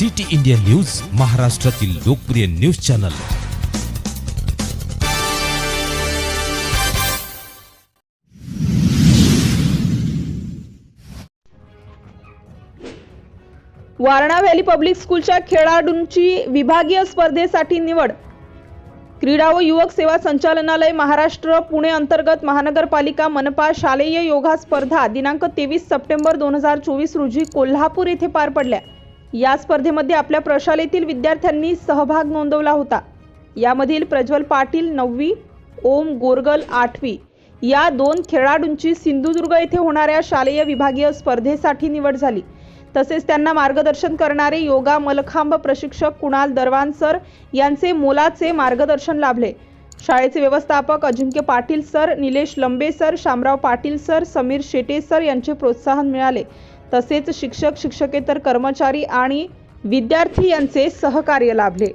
City India news महाराष्ट्रातील लोकप्रिय news channel. Warana Valley Public स्कूलच्या खेळाडूंची विभागीय स्पर्धेसाठी निवड. क्रीडा व युवक सेवा संचालनालय महाराष्ट्र पुणे अंतर्गत महानगरपालिका मनपा शालेय योगा स्पर्धा दिनांक तेवीस सप्टेंबर दोन हजार चोवीस रोजी कोल्हापूर येथे पार पडल्या. या स्पर्धेमध्ये आपल्या प्रशालेतील विद्यार्थ्यांनी सहभाग नोंदवला होता. यामधील प्रज्वल पाटील नववी ओम गोरगल आठवी या दोन खेळाडूंची सिंधुदुर्ग येथे होणाऱ्या शालेय विभागीय स्पर्धेसाठी निवड झाली. तसेच त्यांना मार्गदर्शन करणारे योगा मलखांब प्रशिक्षक कुणाल दरवान सर यांचे मोलाचे मार्गदर्शन लाभले. शाळेचे व्यवस्थापक अजिंक्य Patil sir Nilesh Lambe sir Shamrao Patil sir Sameer Shete sir यांचे प्रोत्साहन मिळाले. तसेच शिक्षक शिक्षकेतर कर्मचारी आणि विद्यार्थी यांचे सहकार्य लाभले.